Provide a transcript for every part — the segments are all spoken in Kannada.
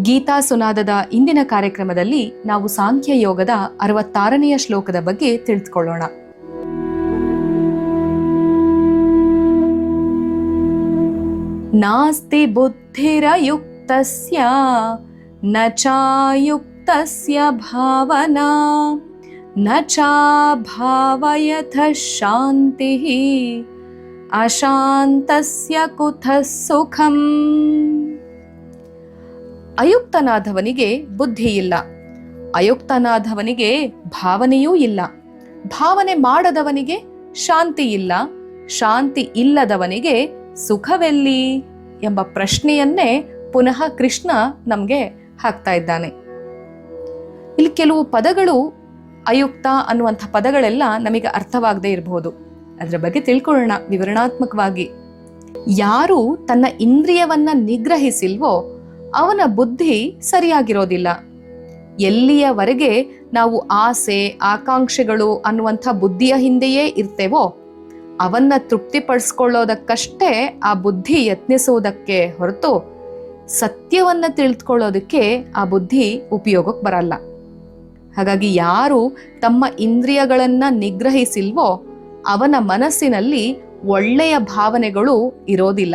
ಗೀತಾ ಸುನಾದದ ಇಂದಿನ ಕಾರ್ಯಕ್ರಮದಲ್ಲಿ ನಾವು ಸಾಂಖ್ಯ ಯೋಗದ ಅರವತ್ತಾರನೆಯ ಶ್ಲೋಕದ ಬಗ್ಗೆ ತಿಳಿದುಕೊಳ್ಳೋಣ. ನಾಸ್ತಿ ಬುದ್ಧಿರಯುಕ್ತಸ್ಯ, ನ ಚಾಯುಕ್ತಸ್ಯ ಭಾವನಾ, ನ ಚಾಭಾವಯಥ ಶಾಂತಿ, ಅಶಾಂತಸ್ಯ ಕುಥ ಸುಖಂ। ಅಯುಕ್ತನಾದವನಿಗೆ ಬುದ್ಧಿ ಇಲ್ಲ ಅಯುಕ್ತನಾದವನಿಗೆ ಭಾವನೆಯೂ ಇಲ್ಲ. ಭಾವನೆ ಮಾಡದವನಿಗೆ ಶಾಂತಿ ಇಲ್ಲ. ಶಾಂತಿ ಇಲ್ಲದವನಿಗೆ ಸುಖವೆಲ್ಲಿ ಎಂಬ ಪ್ರಶ್ನೆಯನ್ನೇ ಪುನಃ ಕೃಷ್ಣ ನಮಗೆ ಹಾಕ್ತಾ ಇದ್ದಾನೆ. ಇಲ್ಲಿ ಕೆಲವು ಪದಗಳು ಅಯುಕ್ತ ಅನ್ನುವಂಥ ಪದಗಳೆಲ್ಲ ನಮಗೆ ಅರ್ಥವಾಗದೇ ಇರಬಹುದು ಅದರ ಬಗ್ಗೆ ತಿಳ್ಕೊಳ್ಳೋಣ ವಿವರಣಾತ್ಮಕವಾಗಿ. ಯಾರು ತನ್ನ ಇಂದ್ರಿಯವನ್ನ ನಿಗ್ರಹಿಸಿಲ್ವೋ ಅವನ ಬುದ್ಧಿ ಸರಿಯಾಗಿರೋದಿಲ್ಲ. ಎಲ್ಲಿಯವರೆಗೆ ನಾವು ಆಸೆ, ಆಕಾಂಕ್ಷೆಗಳು ಅನ್ನುವಂಥ ಬುದ್ಧಿಯ ಹಿಂದೆಯೇ ಇರ್ತೇವೋ, ಅವನ್ನ ತೃಪ್ತಿಪಡಿಸ್ಕೊಳ್ಳೋದಕ್ಕಷ್ಟೇ ಆ ಬುದ್ಧಿ ಯತ್ನಿಸುವುದಕ್ಕೆ ಹೊರತು ಸತ್ಯವನ್ನ ತಿಳಿದುಕೊಳ್ಳೋದಕ್ಕೆ ಆ ಬುದ್ಧಿ ಉಪಯೋಗಕ್ಕೆ ಬರಲ್ಲ. ಹಾಗಾಗಿ ಯಾರು ತಮ್ಮ ಇಂದ್ರಿಯಗಳನ್ನು ನಿಗ್ರಹಿಸಿಲ್ವೋ ಅವನ ಮನಸ್ಸಿನಲ್ಲಿ ಒಳ್ಳೆಯ ಭಾವನೆಗಳು ಇರೋದಿಲ್ಲ.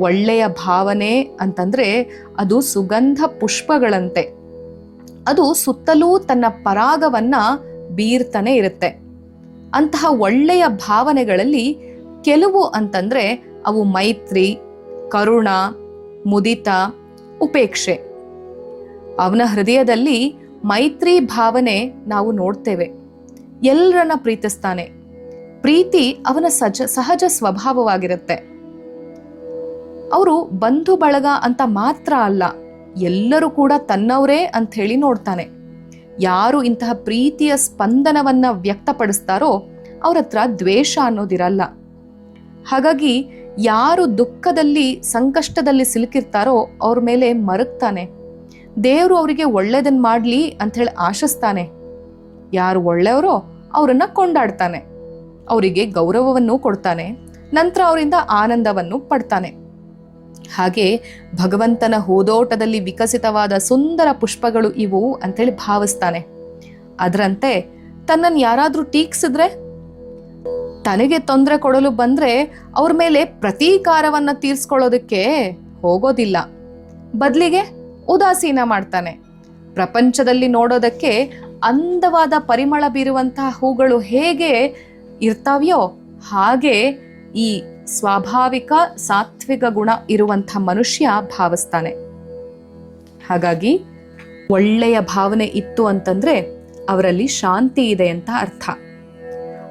ಒಳ್ಳೆಯ ಭಾವನೆ ಅಂತಂದ್ರೆ ಅದು ಸುಗಂಧ ಪುಷ್ಪಗಳಂತೆ. ಅದು ಸುತ್ತಲೂ ತನ್ನ ಪರಾಗವನ್ನ ಬೀರ್ತಾನೆ ಇರುತ್ತೆ. ಅಂತಹ ಒಳ್ಳೆಯ ಭಾವನೆಗಳಲ್ಲಿ ಕೆಲವು ಅಂತಂದ್ರೆ ಅವು ಮೈತ್ರಿ, ಕರುಣ, ಮುದಿತ, ಉಪೇಕ್ಷೆ. ಅವನ ಹೃದಯದಲ್ಲಿ ಮೈತ್ರಿ ಭಾವನೆ ನಾವು ನೋಡ್ತೇವೆ. ಎಲ್ಲರನ್ನ ಪ್ರೀತಿಸ್ತಾನೆ. ಪ್ರೀತಿ ಅವನ ಸಜ, ಸಹಜ ಸ್ವಭಾವವಾಗಿರುತ್ತೆ. ಅವರು ಬಂಧು ಬಳಗ ಅಂತ ಮಾತ್ರ ಅಲ್ಲ, ಎಲ್ಲರೂ ಕೂಡ ತನ್ನವರೇ ಅಂತ ಹೇಳಿ ನೋಡ್ತಾನೆ. ಯಾರು ಇಂತಹ ಪ್ರೀತಿಯ ಸ್ಪಂದನವನ್ನ ವ್ಯಕ್ತಪಡಿಸ್ತಾರೋ ಅವ್ರ ಹತ್ರ ದ್ವೇಷ ಅನ್ನೋದಿರಲ್ಲ. ಹಾಗಾಗಿ ಯಾರು ದುಃಖದಲ್ಲಿ, ಸಂಕಷ್ಟದಲ್ಲಿ ಸಿಲುಕಿರ್ತಾರೋ ಅವ್ರ ಮೇಲೆ ಮರಗ್ತಾನೆ. ದೇವರು ಅವರಿಗೆ ಒಳ್ಳೇದನ್ನ ಮಾಡಲಿ ಅಂತ ಹೇಳಿ ಆಶಿಸ್ತಾನೆ. ಯಾರು ಒಳ್ಳೆಯವರೋ ಅವರನ್ನು ಕೊಂಡಾಡ್ತಾನೆ. ಅವರಿಗೆ ಗೌರವವನ್ನು ಕೊಡ್ತಾನೆ. ನಂತರ ಅವರಿಂದ ಆನಂದವನ್ನು ಪಡ್ತಾನೆ. ಹಾಗೆ ಭಗವಂತನ ಹೂದೋಟದಲ್ಲಿ ವಿಕಸಿತವಾದ ಸುಂದರ ಪುಷ್ಪಗಳು ಇವು ಅಂತೇಳಿ ಭಾವಿಸ್ತಾನೆ. ಅದರಂತೆ ತನ್ನನ್ನು ಯಾರಾದರೂ ಟೀಕ್ಸಿದ್ರೆ, ತನಗೆ ತೊಂದರೆ ಕೊಡಲು ಬಂದ್ರೆ ಅವ್ರ ಮೇಲೆ ಪ್ರತೀಕಾರವನ್ನು ತೀರಿಸ್ಕೊಳ್ಳೋದಕ್ಕೆ ಹೋಗೋದಿಲ್ಲ. ಬದಲಿಗೆ ಉದಾಸೀನ ಮಾಡ್ತಾನೆ. ಪ್ರಪಂಚದಲ್ಲಿ ನೋಡೋದಕ್ಕೆ ಅಂದವಾದ ಪರಿಮಳ ಬೀರುವಂತಹ ಹೂಗಳು ಹೇಗೆ ಇರ್ತಾವ್ಯೋ ಹಾಗೆ ಈ ಸ್ವಾಭಾವಿಕ, ಸಾತ್ವಿಕ ಗುಣ ಇರುವಂಥ ಮನುಷ್ಯ ಭಾವಿಸ್ತಾನೆ. ಹಾಗಾಗಿ ಒಳ್ಳೆಯ ಭಾವನೆ ಇತ್ತು ಅಂತಂದ್ರೆ ಅವರಲ್ಲಿ ಶಾಂತಿ ಇದೆ ಅಂತ ಅರ್ಥ.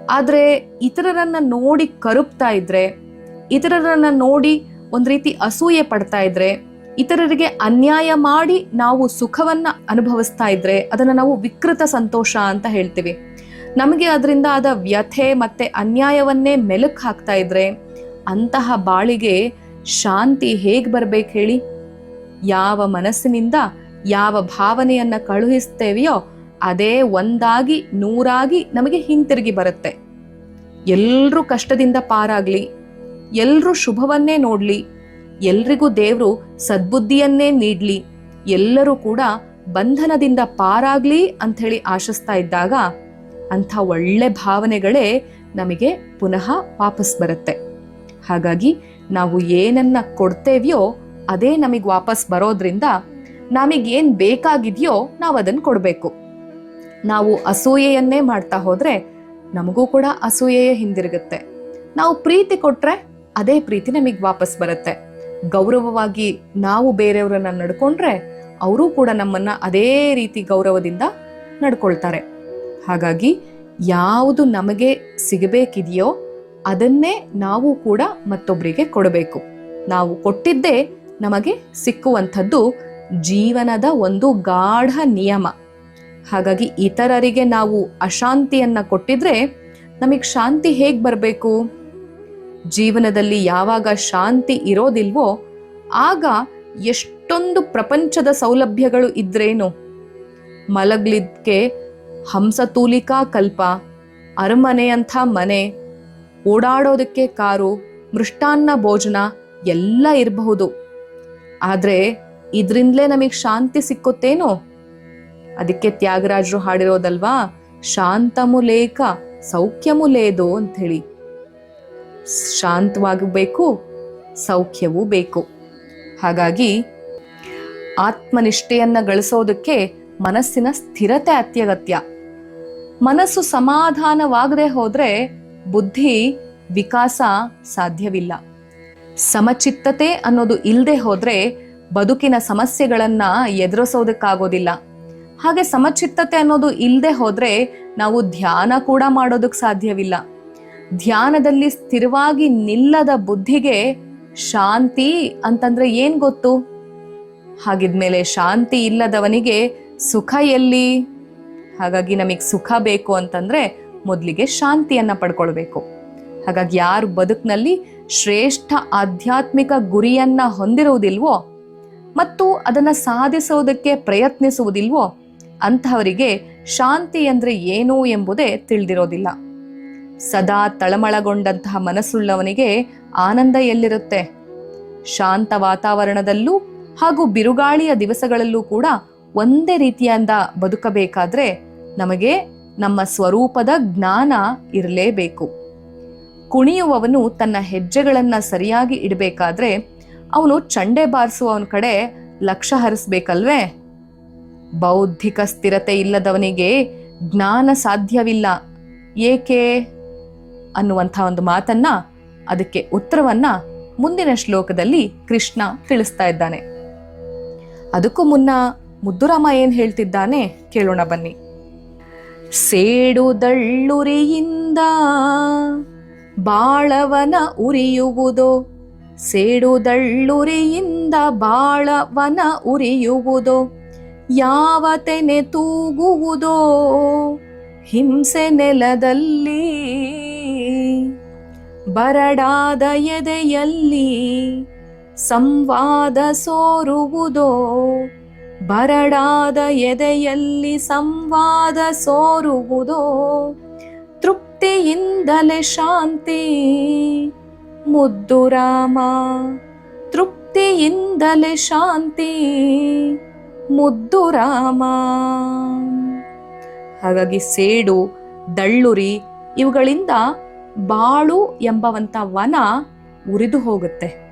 ಆದರೆ ಇತರರನ್ನ ನೋಡಿ ಕರುಪ್ತಾ ಇದ್ರೆ, ಇತರರನ್ನ ನೋಡಿ ಒಂದು ರೀತಿ ಅಸೂಯೆ ಪಡ್ತಾ ಇದ್ರೆ, ಇತರರಿಗೆ ಅನ್ಯಾಯ ಮಾಡಿ ನಾವು ಸುಖವನ್ನ ಅನುಭವಿಸ್ತಾ ಇದ್ರೆ ಅದನ್ನ ನಾವು ವಿಕೃತ ಸಂತೋಷ ಅಂತ ಹೇಳ್ತೀವಿ. ನಮಗೆ ಅದರಿಂದ ಆದ ವ್ಯಥೆ ಮತ್ತೆ ಅನ್ಯಾಯವನ್ನೇ ಮೆಲುಕು ಹಾಕ್ತಾ ಇದ್ರೆ ಅಂತಹ ಬಾಳಿಗೆ ಶಾಂತಿ ಹೇಗ್ ಬರ್ಬೇಕು ಹೇಳಿ? ಯಾವ ಮನಸ್ಸಿನಿಂದ ಯಾವ ಭಾವನೆಯನ್ನ ಕಳುಹಿಸ್ತೇವೆಯೋ ಅದೇ ಒಂದಾಗಿ ನೂರಾಗಿ ನಮಗೆ ಹಿಂತಿರುಗಿ ಬರುತ್ತೆ. ಎಲ್ರೂ ಕಷ್ಟದಿಂದ ಪಾರಾಗ್ಲಿ, ಎಲ್ರೂ ಶುಭವನ್ನೇ ನೋಡ್ಲಿ, ಎಲ್ರಿಗೂ ದೇವರು ಸದ್ಬುದ್ಧಿಯನ್ನೇ ನೀಡ್ಲಿ, ಎಲ್ಲರೂ ಕೂಡ ಬಂಧನದಿಂದ ಪಾರಾಗ್ಲಿ ಅಂಥೇಳಿ ಆಶಿಸ್ತಾ ಇದ್ದಾಗ ಅಂಥ ಒಳ್ಳೆ ಭಾವನೆಗಳೇ ನಮಗೆ ಪುನಃ ವಾಪಸ್ ಬರುತ್ತೆ. ಹಾಗಾಗಿ ನಾವು ಏನನ್ನ ಕೊಡ್ತೇವ್ಯೋ ಅದೇ ನಮಗೆ ವಾಪಸ್ ಬರೋದ್ರಿಂದ ನಮಗೇನ್ ಬೇಕಾಗಿದೆಯೋ ನಾವು ಅದನ್ನು ಕೊಡಬೇಕು. ನಾವು ಅಸೂಯೆಯನ್ನೇ ಮಾಡ್ತಾ ಹೋದ್ರೆ ನಮಗೂ ಕೂಡ ಅಸೂಯೆಯೇ ಹಿಂದಿರುಗುತ್ತೆ. ನಾವು ಪ್ರೀತಿ ಕೊಟ್ರೆ ಅದೇ ಪ್ರೀತಿ ನಮಗೆ ವಾಪಸ್ ಬರುತ್ತೆ. ಗೌರವವಾಗಿ ನಾವು ಬೇರೆಯವರನ್ನ ನಡ್ಕೊಂಡ್ರೆ ಅವರು ಕೂಡ ನಮ್ಮನ್ನ ಅದೇ ರೀತಿ ಗೌರವದಿಂದ ನಡ್ಕೊಳ್ತಾರೆ. ಹಾಗಾಗಿ ಯಾವುದು ನಮಗೆ ಸಿಗಬೇಕಿದೆಯೋ ಅದನ್ನೇ ನಾವು ಕೂಡ ಮತ್ತೊಬ್ಬರಿಗೆ ಕೊಡಬೇಕು. ನಾವು ಕೊಟ್ಟಿದ್ದೇ ನಮಗೆ ಸಿಕ್ಕುವಂಥದ್ದು ಜೀವನದ ಒಂದು ಗಾಢ ನಿಯಮ. ಹಾಗಾಗಿ ಇತರರಿಗೆ ನಾವು ಅಶಾಂತಿಯನ್ನು ಕೊಟ್ಟಿದ್ರೆ ನಮಗೆ ಶಾಂತಿ ಹೇಗೆ ಬರಬೇಕು? ಜೀವನದಲ್ಲಿ ಯಾವಾಗ ಶಾಂತಿ ಇರೋದಿಲ್ವೋ ಆಗ ಎಷ್ಟೊಂದು ಪ್ರಪಂಚದ ಸೌಲಭ್ಯಗಳು ಇದ್ರೇನು? ಮಲಗ್ಲಿದ್ಕೆ ಹಂಸತೂಲಿಕಾ ಕಲ್ಪ, ಅರಮನೆಯಂಥ ಮನೆ ಓಡಾಡೋದಕ್ಕೆ ಕಾರು, ಮೃಷ್ಟಾನ್ನ ಭೋಜನ ಎಲ್ಲ ಇರಬಹುದು. ಆದ್ರೆ ಇದ್ರಿಂದಲೇ ನಮಗೆ ಶಾಂತಿ ಸಿಕ್ಕುತ್ತೇನೋ? ಅದಕ್ಕೆ ತ್ಯಾಗರಾಜರು ಹಾಡಿರೋದಲ್ವಾ? ಶಾಂತಮು ಲೇಖ, ಸೌಖ್ಯಮು ಲೇದು ಅಂತ ಹೇಳಿ ಶಾಂತವಾಗಬೇಕು, ಸೌಖ್ಯವೂ ಬೇಕು. ಹಾಗಾಗಿ ಆತ್ಮನಿಷ್ಠೆಯನ್ನ ಗಳಿಸೋದಕ್ಕೆ ಮನಸ್ಸಿನ ಸ್ಥಿರತೆ ಅತ್ಯಗತ್ಯ. ಮನಸ್ಸು ಸಮಾಧಾನವಾಗದೆ ಹೋದ್ರೆ ಬುದ್ಧಿ ವಿಕಾಸ ಸಾಧ್ಯವಿಲ್ಲ. ಸಮಚಿತ್ತತೆ ಅನ್ನೋದು ಇಲ್ಲದೆ ಹೋದ್ರೆ ಬದುಕಿನ ಸಮಸ್ಯೆಗಳನ್ನ ಎದುರಿಸೋದಕ್ಕಾಗೋದಿಲ್ಲ. ಹಾಗೆ ಸಮಚಿತ್ತತೆ ಅನ್ನೋದು ಇಲ್ಲದೆ ಹೋದ್ರೆ ನಾವು ಧ್ಯಾನ ಕೂಡ ಮಾಡೋದಕ್ಕೆ ಸಾಧ್ಯವಿಲ್ಲ. ಧ್ಯಾನದಲ್ಲಿ ಸ್ಥಿರವಾಗಿ ನಿಲ್ಲದ ಬುದ್ಧಿಗೆ ಶಾಂತಿ ಅಂತಂದ್ರೆ ಏನ್ ಗೊತ್ತು? ಹಾಗಿದ್ಮೇಲೆ ಶಾಂತಿ ಇಲ್ಲದವನಿಗೆ ಸುಖ ಎಲ್ಲಿ? ಹಾಗಾಗಿ ನಮಗೆ ಸುಖ ಬೇಕು ಅಂತಂದ್ರೆ ಮೊದಲಿಗೆ ಶಾಂತಿಯನ್ನ ಪಡ್ಕೊಳ್ಬೇಕು. ಹಾಗಾಗಿ ಯಾರು ಬದುಕಿನಲ್ಲಿ ಶ್ರೇಷ್ಠ ಆಧ್ಯಾತ್ಮಿಕ ಗುರಿಯನ್ನ ಹೊಂದಿರುವುದಿಲ್ವೋ ಮತ್ತು ಅದನ್ನ ಸಾಧಿಸೋದಕ್ಕೆ ಪ್ರಯತ್ನಿಸುವುದಿಲ್ವೋ ಅಂಥವರಿಗೆ ಶಾಂತಿ ಅಂದ್ರೆ ಏನು ಎಂಬುದೇ ತಿಳಿದಿರೋದಿಲ್ಲ. ಸದಾ ತಳಮಳಗೊಂಡಂತಹ ಮನಸ್ಸುಳ್ಳವನಿಗೆ ಆನಂದ ಎಲ್ಲಿರುತ್ತೆ? ಶಾಂತ ವಾತಾವರಣದಲ್ಲೂ ಹಾಗೂ ಬಿರುಗಾಳಿಯ ದಿವಸಗಳಲ್ಲೂ ಕೂಡ ಒಂದೇ ರೀತಿಯಿಂದ ಬದುಕಬೇಕಾದ್ರೆ ನಮಗೆ ನಮ್ಮ ಸ್ವರೂಪದ ಜ್ಞಾನ ಇರಲೇಬೇಕು. ಕುಣಿಯುವವನು ತನ್ನ ಹೆಜ್ಜೆಗಳನ್ನ ಸರಿಯಾಗಿ ಇಡಬೇಕಾದ್ರೆ ಅವನು ಚಂಡೆ ಬಾರಿಸುವವನ ಕಡೆ ಲಕ್ಷ್ಯ ಹರಿಸ್ಬೇಕಲ್ವೇ? ಬೌದ್ಧಿಕ ಸ್ಥಿರತೆ ಇಲ್ಲದವನಿಗೆ ಜ್ಞಾನ ಸಾಧ್ಯವಿಲ್ಲ. ಏಕೆ? ಅನ್ನುವಂಥ ಒಂದು ಮಾತನ್ನ ಅದಕ್ಕೆ ಉತ್ತರವನ್ನ ಮುಂದಿನ ಶ್ಲೋಕದಲ್ಲಿ ಕೃಷ್ಣ ತಿಳಿಸ್ತಾ ಇದ್ದಾನೆ. ಅದಕ್ಕೂ ಮುನ್ನ ಮುದ್ದುರಾಮ ಏನ್ ಹೇಳ್ತಿದ್ದಾನೆ? ಕೇಳೋಣ ಬನ್ನಿ. ಸೇಡುದಳ್ಳುರಿಯಿಂದ ಬಾಳವನ ಉರಿಯುವುದೋ? ಸೇಡುದಳ್ಳುರಿಯಿಂದ ಬಾಳವನ ಉರಿಯುವುದು? ಯಾವ ತೆನೆ ತೂಗುವುದೋ? ಹಿಂಸೆ ನೆಲದಲ್ಲಿ ಬರಡಾದ ಎದೆಯಲ್ಲಿ ಸಂವಾದ ಸೋರುವುದೋ? ಬರಡಾದ ಎದೆಯಲ್ಲಿ ಸಂವಾದ ಸೋರುವುದೋ? ತೃಪ್ತಿಯಿಂದಲೇ ಶಾಂತಿ. ಮುದ್ದು ರಾಮ, ತೃಪ್ತಿಯಿಂದಲೇ ಶಾಂತಿ. ಮುದ್ದು ರಾಮ. ಹಾಗಾಗಿ ಸೇಡು, ದಳ್ಳುರಿ ಇವುಗಳಿಂದ ಬಾಳು ಎಂಬವಂತ ವನ ಉರಿದು ಹೋಗುತ್ತೆ.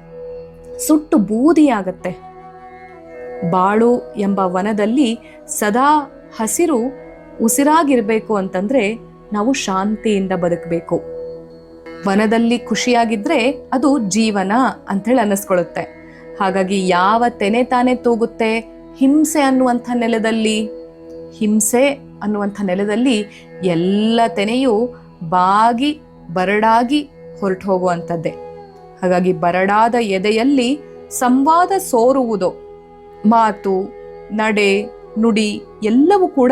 ಸುಟ್ಟು ಬೂದಿಯಾಗತ್ತೆ. ಬಾಳು ಎಂಬ ವನದಲ್ಲಿ ಸದಾ ಹಸಿರು ಉಸಿರಾಗಿರಬೇಕು ಅಂತಂದ್ರೆ ನಾವು ಶಾಂತಿಯಿಂದ ಬದುಕಬೇಕು. ವನದಲ್ಲಿ ಖುಷಿಯಾಗಿದ್ರೆ ಅದು ಜೀವನ ಅಂತೇಳಿ ಅನ್ನಿಸ್ಕೊಳ್ಳುತ್ತೆ ಹಾಗಾಗಿ ಯಾವ ತೆನೆ ತಾನೇ ತೂಗುತ್ತೆ, ಹಿಂಸೆ ಅನ್ನುವಂಥ ನೆಲದಲ್ಲಿ, ಹಿಂಸೆ ಅನ್ನುವಂಥ ನೆಲದಲ್ಲಿ ಎಲ್ಲ ತೆನೆಯು ಬಾಗಿ, ಬರಡಾಗಿ ಹೊರಟು ಹೋಗುವಂಥದ್ದೇ. ಹಾಗಾಗಿ ಬರಡಾದ ಎದೆಯಲ್ಲಿ ಸಂವಾದ ಸೋರುವುದು ಮಾತು, ನಡೆ, ನುಡಿ ಎಲ್ಲವೂ ಕೂಡ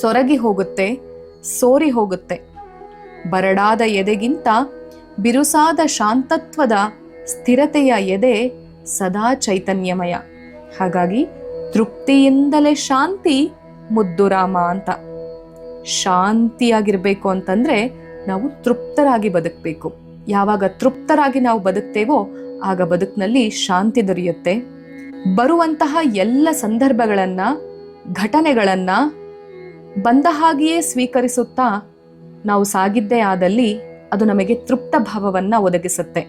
ಸೊರಗಿ ಹೋಗುತ್ತೆ, ಸೋರಿ ಹೋಗುತ್ತೆ. ಬರಡಾದ ಎದೆಗಿಂತ ಬಿರುಸಾದ ಶಾಂತತ್ವದ ಸ್ಥಿರತೆಯ ಎದೆ ಸದಾ ಚೈತನ್ಯಮಯ. ಹಾಗಾಗಿ ತೃಪ್ತಿಯಿಂದಲೇ ಶಾಂತಿ ಮುದ್ದುರಾಮ ಅಂತ. ಶಾಂತಿಯಾಗಿರಬೇಕು ಅಂತಂದ್ರೆ ನಾವು ತೃಪ್ತರಾಗಿ ಬದುಕಬೇಕು. ಯಾವಾಗ ತೃಪ್ತರಾಗಿ ನಾವು ಬದುಕ್ತೇವೋ ಆಗ ಬದುಕಿನಲ್ಲಿ ಶಾಂತಿ ದೊರೆಯುತ್ತೆ. ಬರುವಂತಹ ಎಲ್ಲ ಸಂದರ್ಭಗಳನ್ನು, ಘಟನೆಗಳನ್ನು ಬಂದ ಹಾಗೆಯೇ ಸ್ವೀಕರಿಸುತ್ತಾ ನಾವು ಸಾಗಿದ್ದೇ ಆದಲ್ಲಿ ಅದು ನಮಗೆ ತೃಪ್ತ ಭಾವವನ್ನು ಒದಗಿಸುತ್ತೆ.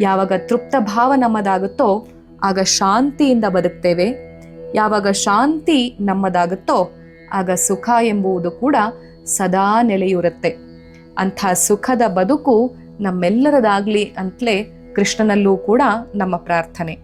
ಯಾವಾಗ ತೃಪ್ತ ಭಾವ ನಮ್ಮದಾಗುತ್ತೋ ಆಗ ಶಾಂತಿಯಿಂದ ಬದುಕ್ತೇವೆ. ಯಾವಾಗ ಶಾಂತಿ ನಮ್ಮದಾಗುತ್ತೋ ಆಗ ಸುಖ ಎಂಬುವುದು ಕೂಡ ಸದಾ ನೆಲೆಯೂರುತ್ತೆ. ಅಂಥ ಸುಖದ ಬದುಕು ನಮ್ಮೆಲ್ಲರದಾಗಲಿ ಅಂತಲೇ ಕೃಷ್ಣನಲ್ಲೂ ಕೂಡ ನಮ್ಮ ಪ್ರಾರ್ಥನೆ.